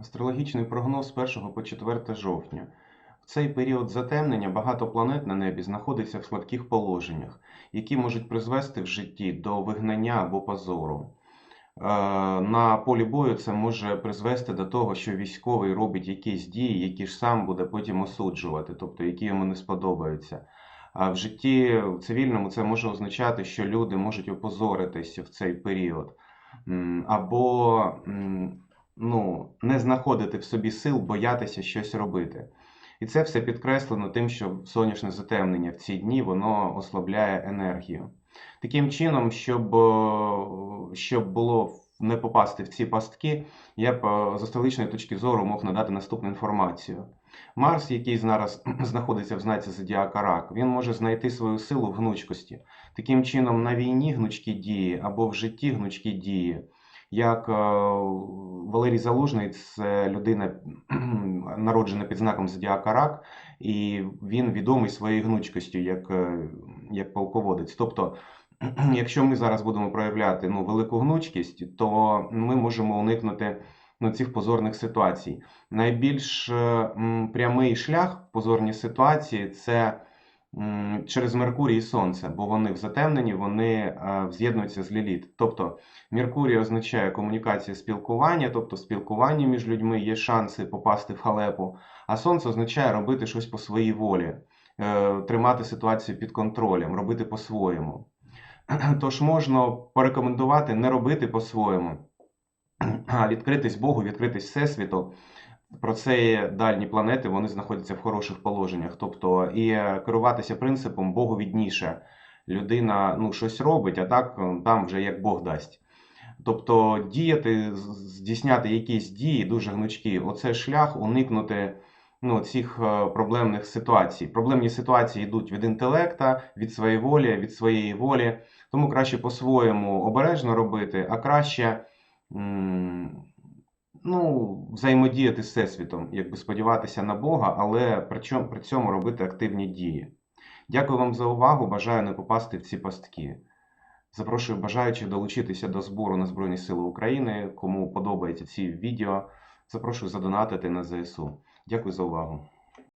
Астрологічний прогноз з 1 по 4 жовтня. В цей період затемнення багато планет на небі знаходиться в слабких положеннях, які можуть призвести в житті до вигнання або позору. Е, На полі бою це може призвести до того, що військовий робить якісь дії, які ж сам буде потім осуджувати, тобто які йому не сподобаються. А в житті в цивільному це може означати, що люди можуть опозоритися в цей період. Або ну, не знаходити в собі сил, боятися щось робити. І це все підкреслено тим, що сонячне затемнення в ці дні воно ослабляє енергію. Таким чином, щоб, е, щоб було не попасти в ці пастки, я б е, з астрологічної точки зору мог надати наступну інформацію. Марс, який зараз знаходиться в знаці Зодіака Рак, він може знайти свою силу в гнучкості. Таким чином, на війні гнучкі дії або в житті гнучкі дії. Як е, Валерій Залужний, це людина, народжена під знаком Зодіака Рак, і він відомий своєю гнучкістю як, е, як полководець. Тобто, якщо ми зараз будемо проявляти ну, велику гнучкість, то ми можемо уникнути ну, цих позорних ситуацій. Найбільш е, прямий шлях в позорні ситуації це через Меркурій і Сонце, бо вони в затемненні, вони е, з'єднуються з Ліліт. Тобто Меркурій означає комунікація спілкування, тобто спілкування між людьми є шанси попасти в халепу, а Сонце означає робити щось по своїй волі, е, тримати ситуацію під контролем, робити по-своєму. Тож можна порекомендувати не робити по-своєму, а відкритись Богу, відкритись Всесвіту. Про це дальні планети, вони знаходяться в хороших положеннях. Тобто, і е, керуватися принципом Богу відніше. Людина ну, щось робить, а так там вже як Бог дасть. Тобто діяти, здійсняти якісь дії дуже гнучкі. Оце шлях уникнути ну, цих е, проблемних ситуацій. Проблемні ситуації йдуть від інтелекта, від своєї волі, від своєї волі. Тому краще по-своєму обережно робити, а краще м, ну, взаємодіяти з Всесвітом, якби сподіватися на Бога, але при чому- при цьому робити активні дії. Дякую вам за увагу. Бажаю не попасти в ці пастки. Запрошую бажаючих долучитися до збору на Збройні Сили України. Кому подобаються ці відео, запрошую задонатити на ЗСУ. Дякую за увагу.